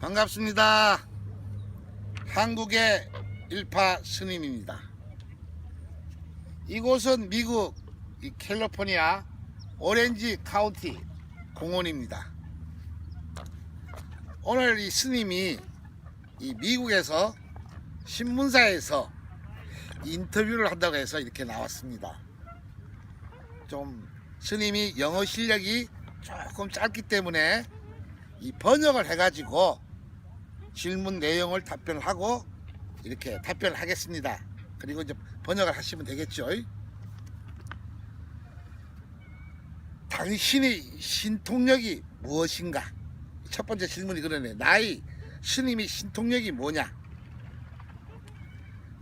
반갑습니다. 한국의 일파 스님입니다. 이곳은 미국 이 캘리포니아 오렌지 카운티 공원입니다. 오늘 이 스님이 이 미국에서 신문사에서 인터뷰를 한다고 해서 이렇게 나왔습니다. 좀 스님이 영어 실력이 조금 짧기 때문에 이 번역을 해가지고 질문 내용을 답변을 하고 이렇게 답변을 하겠습니다. 그리고 이제 번역을 하시면 되겠죠. 당신의 신통력이 무엇인가? 첫 번째 질문이 그러네. 나의 스님이 신통력이 뭐냐?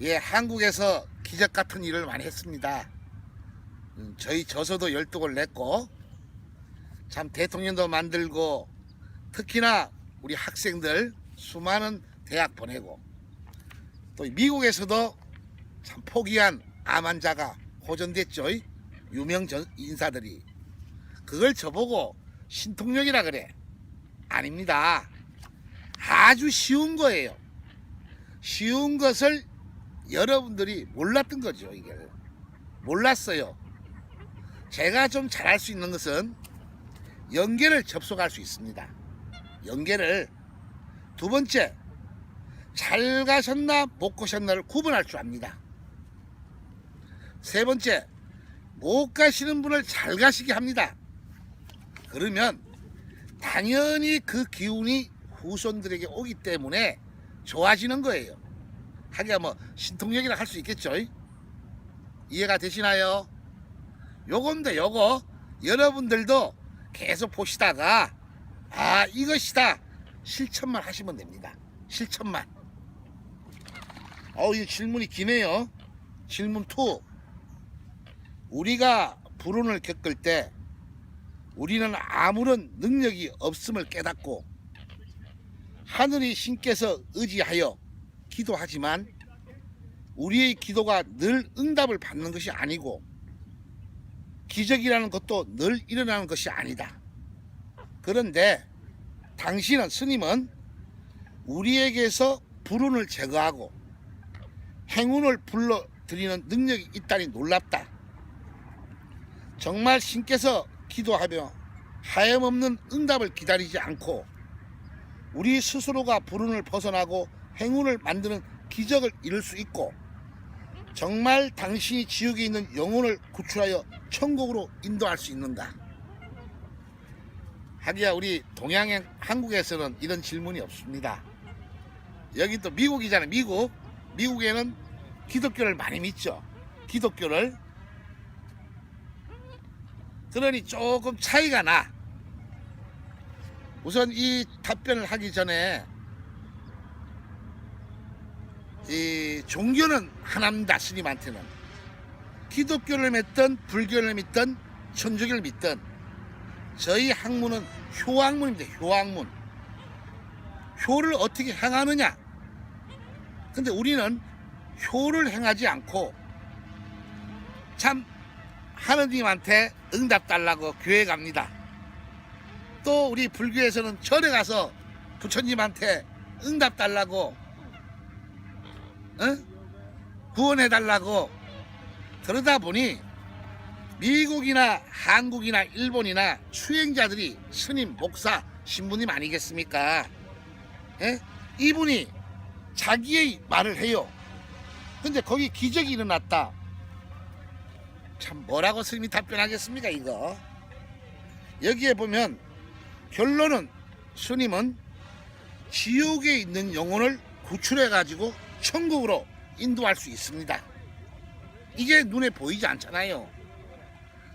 예, 한국에서 기적 같은 일을 많이 했습니다. 음, 저희 저서도 12권 냈고, 참 대통령도 만들고, 특히나 우리 학생들 수많은 대학 보내고, 또 미국에서도 참 포기한 암 환자가 호전됐죠. 유명 전 인사들이. 그걸 저보고 신통력이라 그래. 아닙니다. 아주 쉬운 거예요. 쉬운 것을 여러분들이 몰랐던 거죠, 이게. 몰랐어요. 제가 좀 잘할 수 있는 것은 연계를 접속할 수 있습니다. 연계를. 두 번째, 잘 가셨나 못 가셨나를 구분할 줄 압니다. 세 번째, 못 가시는 분을 잘 가시게 합니다. 그러면 당연히 그 기운이 후손들에게 오기 때문에 좋아지는 거예요. 하기야 뭐 신통력이라 할 수 있겠죠. 이해가 되시나요? 요건데 요거 여러분들도 계속 보시다가 아 이것이다 실천만 하시면 됩니다. 실천만. 어우 이 질문이 기네요. 질문 2. 우리가 불운을 겪을 때 우리는 아무런 능력이 없음을 깨닫고 하늘의 신께서 의지하여 기도하지만 우리의 기도가 늘 응답을 받는 것이 아니고 기적이라는 것도 늘 일어나는 것이 아니다. 그런데 당신은 스님은 우리에게서 불운을 제거하고 행운을 불러들이는 능력이 있다니 놀랍다. 정말 신께서 기도하며 하염없는 응답을 기다리지 않고 우리 스스로가 불운을 벗어나고 행운을 만드는 기적을 이룰 수 있고 정말 당신이 지옥에 있는 영혼을 구출하여 천국으로 인도할 수 있는가? 하기야 우리 동양의 한국에서는 이런 질문이 없습니다. 여기 또 미국이잖아요. 미국. 미국에는 기독교를 많이 믿죠. 기독교를. 그러니 조금 차이가 나. 우선 이 답변을 하기 전에 이 종교는 하나입니다. 스님한테는. 기독교를 믿든 불교를 믿든 천주교를 믿든 저희 학문은 효학문입니다. 효학문. 효를 어떻게 행하느냐? 근데 우리는 효를 행하지 않고 참 하느님한테 응답 달라고 교회 갑니다. 또 우리 불교에서는 절에 가서 부처님한테 응답 달라고 어? 구원해 달라고 그러다 보니 미국이나 한국이나 일본이나 수행자들이 스님, 목사, 신부님 아니겠습니까? 예? 이분이 자기의 말을 해요. 근데 거기 기적이 일어났다. 참 뭐라고 스님이 답변하겠습니까 이거? 여기에 보면 결론은 스님은 지옥에 있는 영혼을 구출해 가지고 천국으로 인도할 수 있습니다. 이게 눈에 보이지 않잖아요.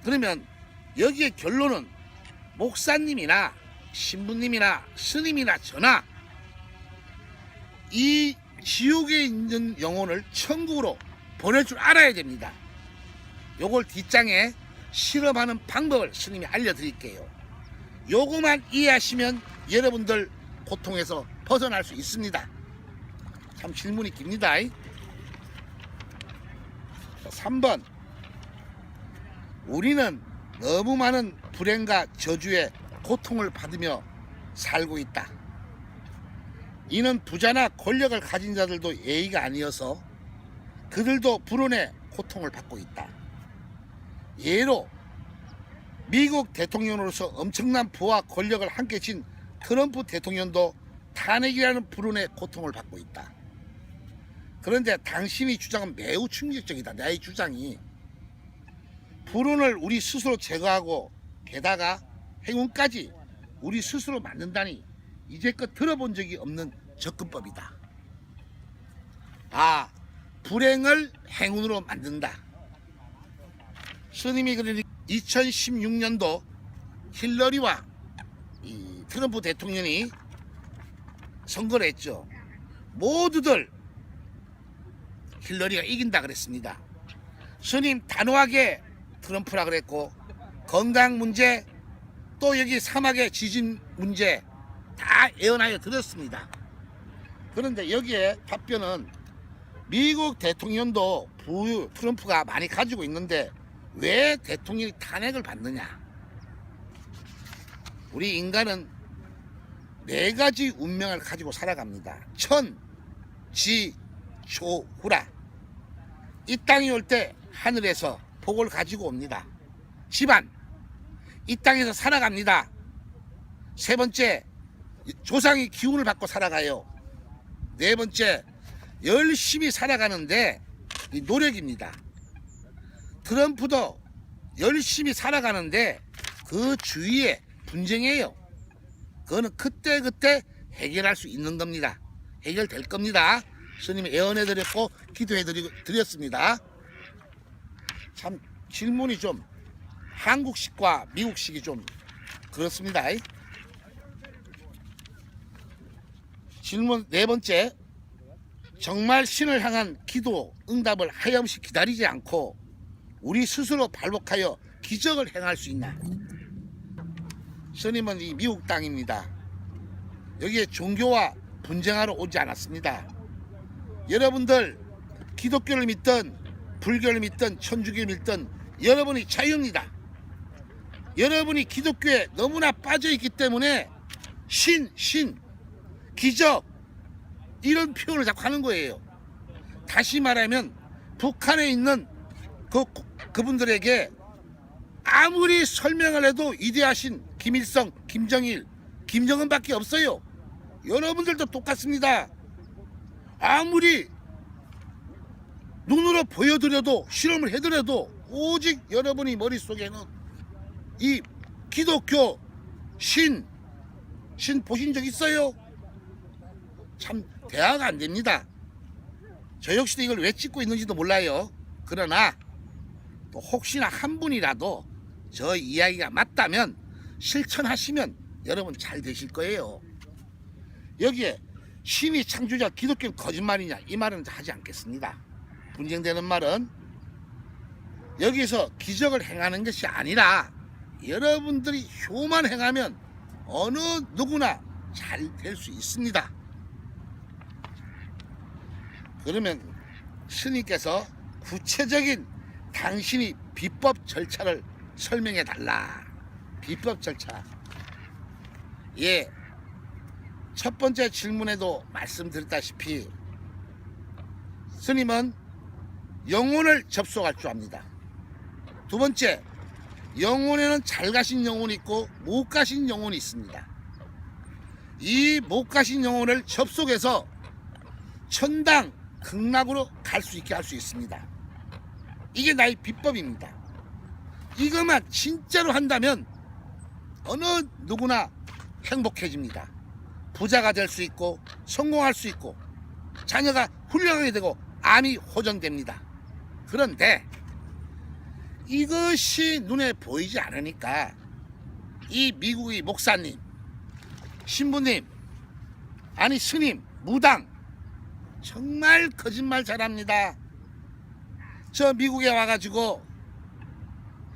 그러면 여기에 결론은 목사님이나 신부님이나 스님이나 저나 이 지옥에 있는 영혼을 천국으로 보낼 줄 알아야 됩니다. 요걸 뒷장에 실험하는 방법을 스님이 알려드릴게요. 요거만 이해하시면 여러분들 고통에서 벗어날 수 있습니다. 참 질문이 깁니다. 3번 우리는 너무 많은 불행과 저주에 고통을 받으며 살고 있다. 이는 부자나 권력을 가진 자들도 예의가 아니어서 그들도 불운의 고통을 받고 있다. 예로 미국 대통령으로서 엄청난 부와 권력을 함께 진 트럼프 대통령도 탄핵이라는 불운의 고통을 받고 있다. 그런데 당신이 주장은 매우 충격적이다. 나의 주장이. 불운을 우리 스스로 제거하고 게다가 행운까지 우리 스스로 만든다니 이제껏 들어본 적이 없는 접근법이다. 아, 불행을 행운으로 만든다. 스님이 그러니 2016년도 힐러리와 이 트럼프 대통령이 선거를 했죠. 모두들 힐러리가 이긴다 그랬습니다. 스님 단호하게 트럼프라 그랬고 건강 문제 또 여기 사막의 지진 문제 다 예언하여 드렸습니다. 그런데 여기에 답변은 미국 대통령도 부 트럼프가 많이 가지고 있는데 왜 대통령이 탄핵을 받느냐? 우리 인간은 네 가지 운명을 가지고 살아갑니다. 천, 지, 초, 후라. 이 땅에 올때 하늘에서 복을 가지고 옵니다. 집안, 이 땅에서 살아갑니다. 세 번째, 조상이 기운을 받고 살아가요. 네 번째, 열심히 살아가는데 이 노력입니다. 트럼프도 열심히 살아가는데 그 주위에 분쟁이에요. 그거는 그때그때 해결할 수 있는 겁니다. 해결될 겁니다. 스님이 예언해 드렸고 기도해 드렸습니다. 참 질문이 좀 한국식과 미국식이 좀 그렇습니다. 질문 네 번째. 정말 신을 향한 기도 응답을 하염없이 기다리지 않고 우리 스스로 발복하여 기적을 행할 수 있나? 스님은 이 미국 땅입니다. 여기에 종교와 분쟁하러 오지 않았습니다. 여러분들 기독교를 믿든 불교를 믿든 천주교를 믿든 여러분이 자유입니다. 여러분이 기독교에 너무나 빠져 있기 때문에 신, 신, 기적 이런 표현을 자꾸 하는 거예요. 다시 말하면 북한에 있는 그 그분들에게 아무리 설명을 해도 위대하신 김일성, 김정일, 김정은밖에 없어요. 여러분들도 똑같습니다. 아무리 눈으로 보여드려도 실험을 해드려도 오직 여러분이 머릿속에는 이 기독교 신, 신 보신 적 있어요? 참 대화가 안 됩니다. 저 역시도 이걸 왜 찍고 있는지도 몰라요. 그러나 또 혹시나 한 분이라도 저 이야기가 맞다면 실천하시면 여러분 잘 되실 거예요. 여기에 신이 창조자 기독교는 거짓말이냐 이 말은 하지 않겠습니다. 분쟁되는 말은 여기서 기적을 행하는 것이 아니라 여러분들이 효만 행하면 어느 누구나 잘 될 수 있습니다. 그러면 스님께서 구체적인 당신이 비법 절차를 설명해 달라. 비법 절차. 예. 첫 번째 질문에도 말씀드렸다시피 스님은 영혼을 접속할 줄 압니다. 두 번째, 영혼에는 잘 가신 영혼이 있고 못 가신 영혼이 있습니다. 이 못 가신 영혼을 접속해서 천당, 극락으로 갈 수 있게 할 수 있습니다. 이게 나의 비법입니다. 이것만 진짜로 한다면 어느 누구나 행복해집니다. 부자가 될 수 있고 성공할 수 있고 자녀가 훌륭하게 되고 암이 호전됩니다. 그런데 이것이 눈에 보이지 않으니까 이 미국의 목사님, 신부님, 아니 스님, 무당 정말 거짓말 잘합니다. 저 미국에 와가지고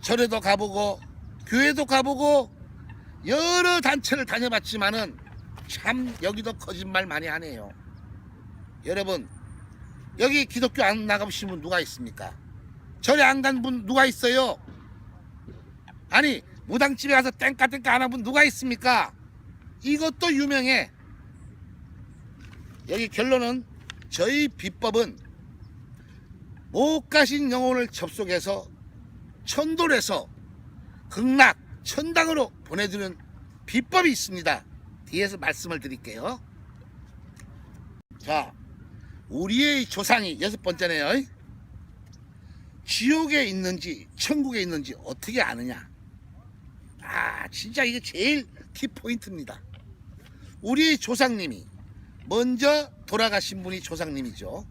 절에도 가보고 교회도 가보고 여러 단체를 다녀봤지만은 참 여기도 거짓말 많이 하네요. 여러분 여기 기독교 안 나가보신 분 누가 있습니까? 절에 안 간 분 누가 있어요? 아니 무당집에 가서 땡까 땡까 안 하면 누가 있습니까? 이것도 유명해. 여기 결론은 저희 비법은 못 가신 영혼을 접속해서 천돌에서 극락 천당으로 보내주는 비법이 있습니다. 뒤에서 말씀을 드릴게요. 자, 우리의 조상이 여섯 번째네요. 지옥에 있는지 천국에 있는지 어떻게 아느냐? 아, 진짜 이게 제일 키 포인트입니다. 우리 조상님이 먼저 돌아가신 분이 조상님이죠.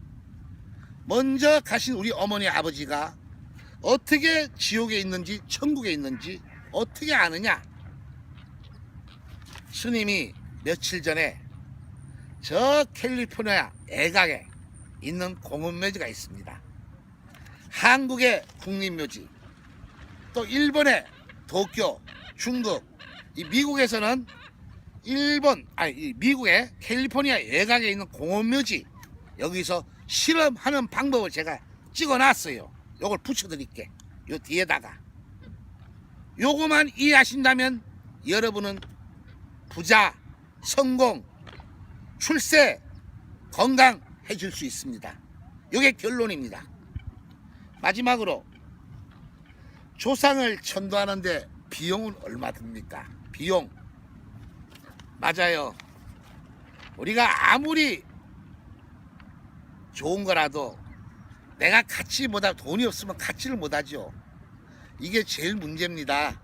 먼저 가신 우리 어머니 아버지가 어떻게 지옥에 있는지 천국에 있는지 어떻게 아느냐? 스님이 며칠 전에 저 캘리포니아 애각에 있는 공원묘지가 있습니다. 한국의 국립묘지, 또 일본의 도쿄, 중국, 이 미국에서는 일본, 아니 이 미국의 캘리포니아 외곽에 있는 공원묘지 여기서 실험하는 방법을 제가 찍어 놨어요. 요걸 붙여드릴게. 요 뒤에다가 요거만 이해하신다면 여러분은 부자, 성공, 출세, 건강해질 수 있습니다. 요게 결론입니다. 마지막으로 조상을 천도하는데 비용은 얼마 듭니까? 비용. 맞아요. 우리가 아무리 좋은 거라도 내가 못하 돈이 없으면 갖지를 못하죠. 이게 제일 문제입니다.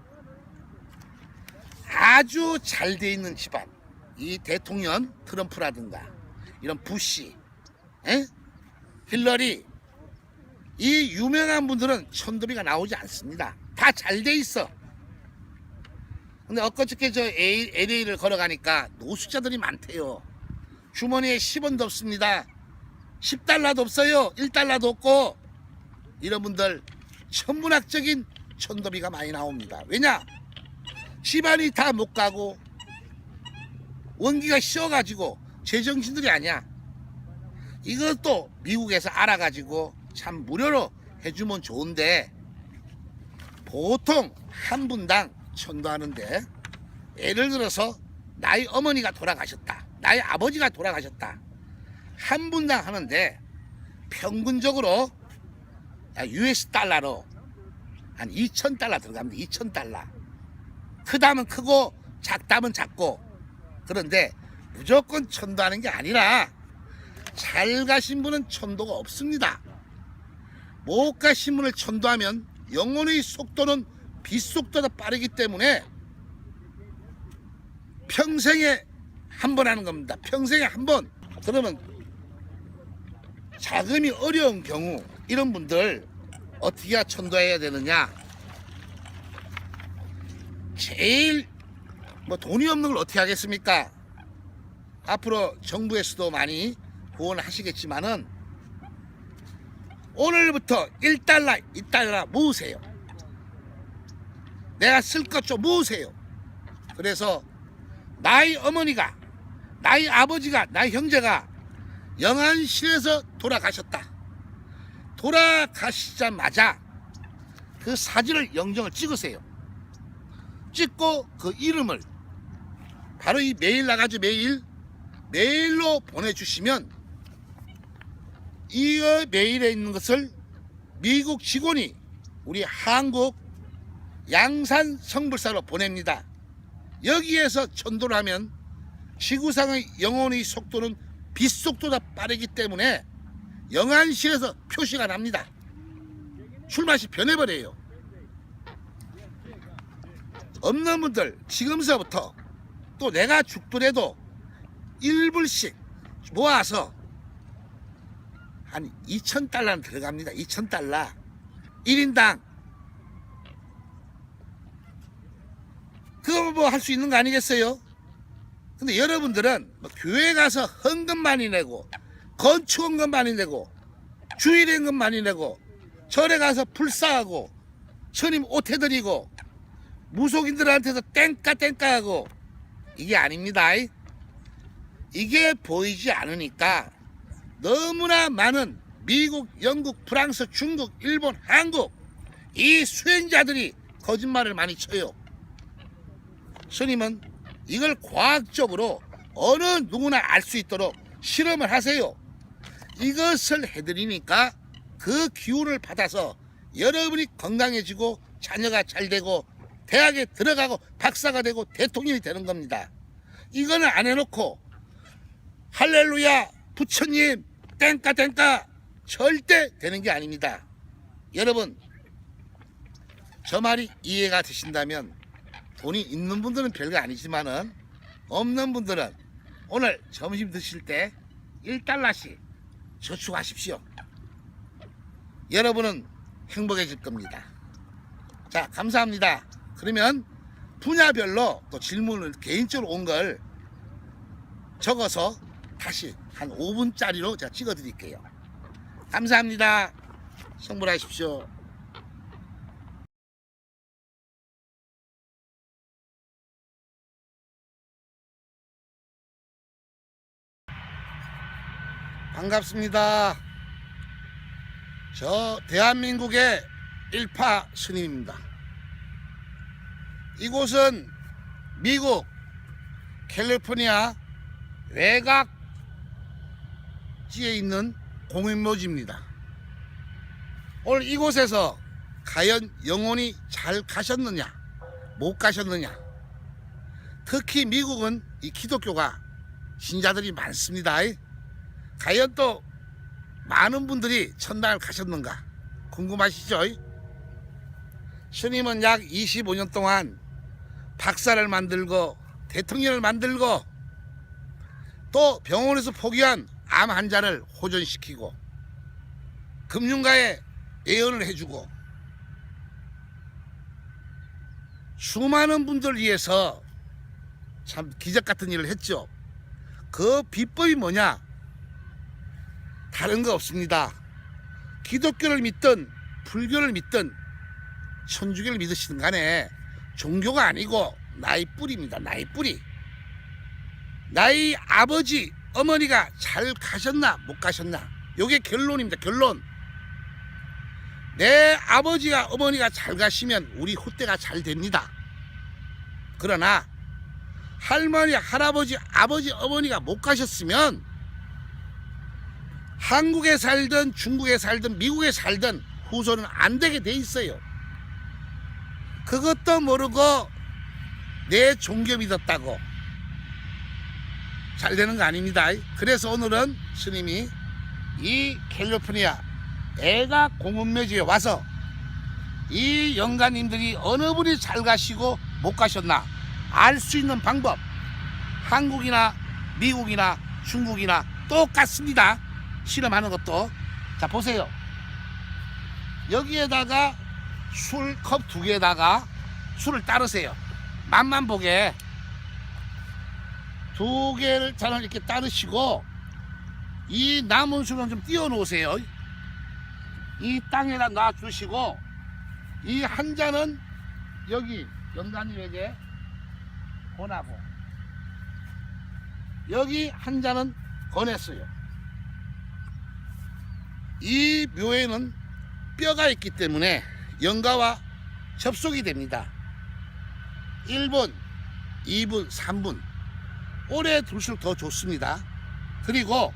아주 잘 돼 있는 집안, 이 대통령 트럼프라든가 이런 부시, 에? 힐러리, 이 유명한 분들은 천도비가 나오지 않습니다. 다 잘 돼 있어. 근데 엊그저께 저 LA를 걸어가니까 노숙자들이 많대요. 주머니에 10원도 없습니다. 10달러도 없어요. 1달러도 없고 이런 분들 천문학적인 천도비가 많이 나옵니다. 왜냐? 집안이 다 못 가고 원기가 쉬어가지고 제정신들이 아니야. 이것도 미국에서 알아가지고 참 무료로 해주면 좋은데 보통 한 분당 천도하는데 예를 들어서 나의 어머니가 돌아가셨다. 나의 아버지가 돌아가셨다. 한 분당 하는데 평균적으로 US 달러로 한 2천 달러 들어갑니다. 2천 달러. 크다면 크고 작다면 작고 그런데 무조건 천도하는 게 아니라 잘 가신 분은 천도가 없습니다. 못 가신 분을 천도하면 영혼의 속도는 빛속도보다 빠르기 때문에 평생에 한 번 하는 겁니다. 평생에 한 번. 그러면 자금이 어려운 경우 이런 분들 어떻게 천도해야 되느냐? 제일 뭐 돈이 없는 걸 어떻게 하겠습니까? 앞으로 정부에서도 많이 후원하시겠지만은 오늘부터 1달러, 2달러 모으세요. 내가 쓸 것 좀 모으세요. 그래서 나의 어머니가, 나의 아버지가, 나의 형제가 영안실에서 돌아가셨다. 돌아가시자마자 그 사진을 영정을 찍으세요. 찍고 그 이름을 바로 이 메일 나가죠 메일 메일로 보내주시면 이 메일에 있는 것을 미국 직원이 우리 한국 양산 성불사로 보냅니다. 여기에서 전도를 하면 지구상의 영혼의 속도는 빛 속도보다 빠르기 때문에 영안실에서 표시가 납니다. 출맛이 변해버려요. 없는 분들 지금서부터 또 내가 죽더라도 1불씩 모아서 한 2,000달러는 들어갑니다. 2,000달러. 1인당. 그거 뭐 할 수 있는 거 아니겠어요? 근데 여러분들은 뭐 교회 가서 헌금 많이 내고 건축 헌금 많이 내고 주일연금 많이 내고 절에 가서 불사하고 스님 옷 해드리고 무속인들한테서 땡까 땡까 하고 이게 아닙니다. 이게 보이지 않으니까 너무나 많은 미국, 영국, 프랑스, 중국, 일본, 한국 이 수행자들이 거짓말을 많이 쳐요. 스님은 이걸 과학적으로 어느 누구나 알 수 있도록 실험을 하세요. 이것을 해드리니까 그 기운을 받아서 여러분이 건강해지고 자녀가 잘 되고 대학에 들어가고 박사가 되고 대통령이 되는 겁니다. 이거는 안 해놓고 할렐루야 부처님 땡까 땡까 절대 되는 게 아닙니다. 여러분 저 말이 이해가 되신다면 돈이 있는 분들은 별거 아니지만은 없는 분들은 오늘 점심 드실 때 1달러씩 저축하십시오. 여러분은 행복해질 겁니다. 자, 감사합니다. 그러면 분야별로 또 질문을 개인적으로 온 걸 적어서 다시 한 5분짜리로 제가 찍어 드릴게요. 감사합니다. 성불하십시오. 반갑습니다. 저 대한민국의 일파 스님입니다. 이곳은 미국 캘리포니아 외곽지에 있는 공인묘지입니다. 오늘 이곳에서 과연 영혼이 잘 가셨느냐, 못 가셨느냐. 특히 미국은 이 기독교가 신자들이 많습니다. 과연 또 많은 분들이 천당을 가셨는가 궁금하시죠? 스님은 약 25년 동안 박사를 만들고 대통령을 만들고 또 병원에서 포기한 암 환자를 호전시키고 금융가에 예언을 해주고 수많은 분들 위해서 참 기적 같은 일을 했죠. 그 비법이 뭐냐? 다른 거 없습니다. 기독교를 믿든 불교를 믿든 천주교를 믿으시든 간에 종교가 아니고 나의 뿌리입니다. 나의 뿌리. 나의 아버지, 어머니가 잘 가셨나 못 가셨나. 요게 결론입니다. 결론. 내 아버지가 어머니가 잘 가시면 우리 후대가 잘 됩니다. 그러나 할머니, 할아버지, 아버지, 어머니가 못 가셨으면 한국에 살든 중국에 살든 미국에 살든 후손은 안 되게 돼 있어요. 그것도 모르고 내 종교 믿었다고 잘 되는 거 아닙니다. 그래서 오늘은 스님이 이 캘리포니아 애가 공원묘지에 와서 이 영가님들이 어느 분이 잘 가시고 못 가셨나 알 수 있는 방법 한국이나 미국이나 중국이나 똑같습니다. 실험하는 것도 자 보세요 여기에다가 술 컵 두 개에다가 술을 따르세요. 맛만 보게. 두 개를 잔을 이렇게 따르시고 이 남은 술은 좀 띄워 놓으세요. 이 땅에다 놔 주시고 이 한 잔은 여기 영단님에게 권하고 여기 한 잔은 권했어요. 이 묘에는 뼈가 있기 때문에 영가와 접속이 됩니다. 1분, 2분, 3분 오래 둘수록 더 좋습니다. 그리고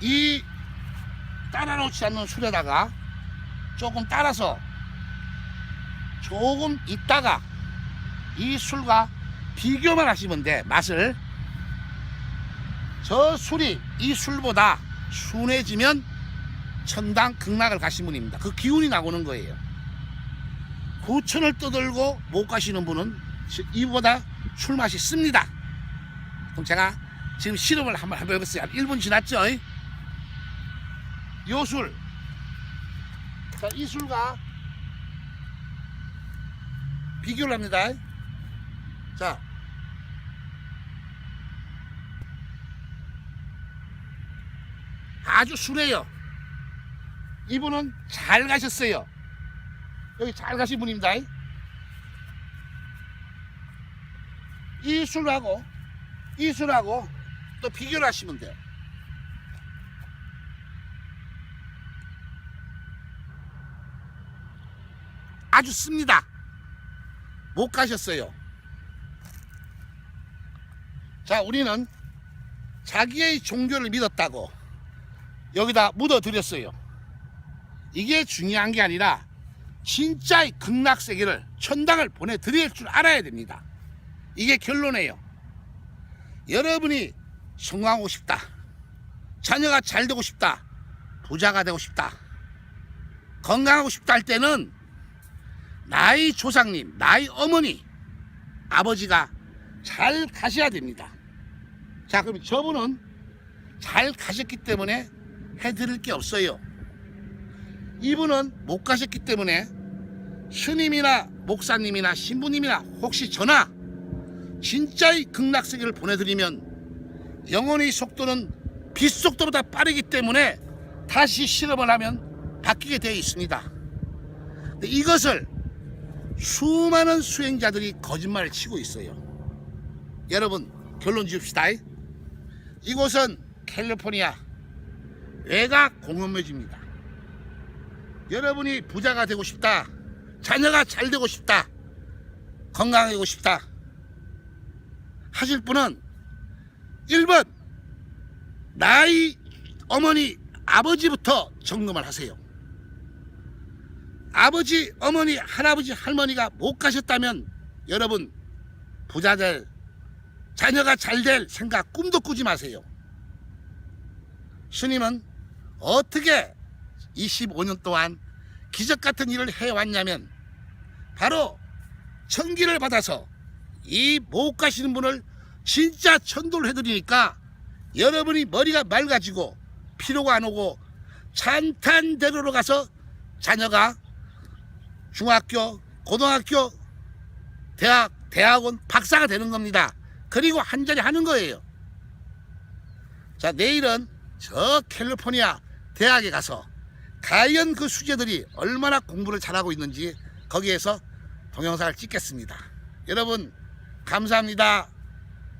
이 따라 놓지 않는 술에다가 조금 따라서 조금 있다가 이 술과 비교만 하시면 돼 맛을 저 술이 이 술보다 순해지면 천당 극락을 가신 분입니다. 그 기운이 나오는 거예요. 구천을 떠들고 못 가시는 분은 이보다 술 맛이 씁니다. 그럼 제가 지금 실험을 한번 해보겠어요. 1분 지났죠? 요 술. 자, 이 술과 비교를 합니다. 자, 아주 순해요. 이분은 잘 가셨어요. 여기 잘 가신 분입니다. 이 술하고 이 술하고 또 비교를 하시면 돼요. 아주 씁니다. 못 가셨어요. 자, 우리는 자기의 종교를 믿었다고 여기다 묻어드렸어요. 이게 중요한 게 아니라 진짜의 극락세계를 천당을 보내드릴 줄 알아야 됩니다. 이게 결론이에요. 여러분이 성공하고 싶다. 자녀가 잘 되고 싶다. 부자가 되고 싶다. 건강하고 싶다 할 때는 나의 조상님, 나의 어머니, 아버지가 잘 가셔야 됩니다. 자, 그럼 저분은 잘 가셨기 때문에 해드릴 게 없어요. 이분은 못 가셨기 때문에 스님이나 목사님이나 신부님이나 혹시 전화 진짜의 극락세계를 보내드리면 영혼의 속도는 빛 속도보다 빠르기 때문에 다시 실험을 하면 바뀌게 되어 있습니다. 이것을 수많은 수행자들이 거짓말을 치고 있어요. 여러분 결론 지읍시다. 이곳은 캘리포니아 외곽 공원묘지입니다. 여러분이 부자가 되고 싶다. 자녀가 잘 되고 싶다. 건강하고 싶다. 하실 분은 1번 나의 어머니 아버지부터 점검을 하세요. 아버지, 어머니, 할아버지, 할머니가 못 가셨다면 여러분 부자 될 자녀가 잘 될 생각 꿈도 꾸지 마세요. 스님은 어떻게 25년 동안 기적 같은 일을 해왔냐면 바로 천기를 받아서 이 못 가시는 분을 진짜 천도를 해드리니까 여러분이 머리가 맑아지고 피로가 안 오고 찬탄대로로 가서 자녀가 중학교, 고등학교, 대학, 대학원 박사가 되는 겁니다. 그리고 한 자리 하는 거예요. 자, 내일은 저 캘리포니아 대학에 가서 과연 그 수재들이 얼마나 공부를 잘하고 있는지 거기에서 동영상을 찍겠습니다. 여러분, 감사합니다.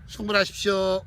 충분하십시오.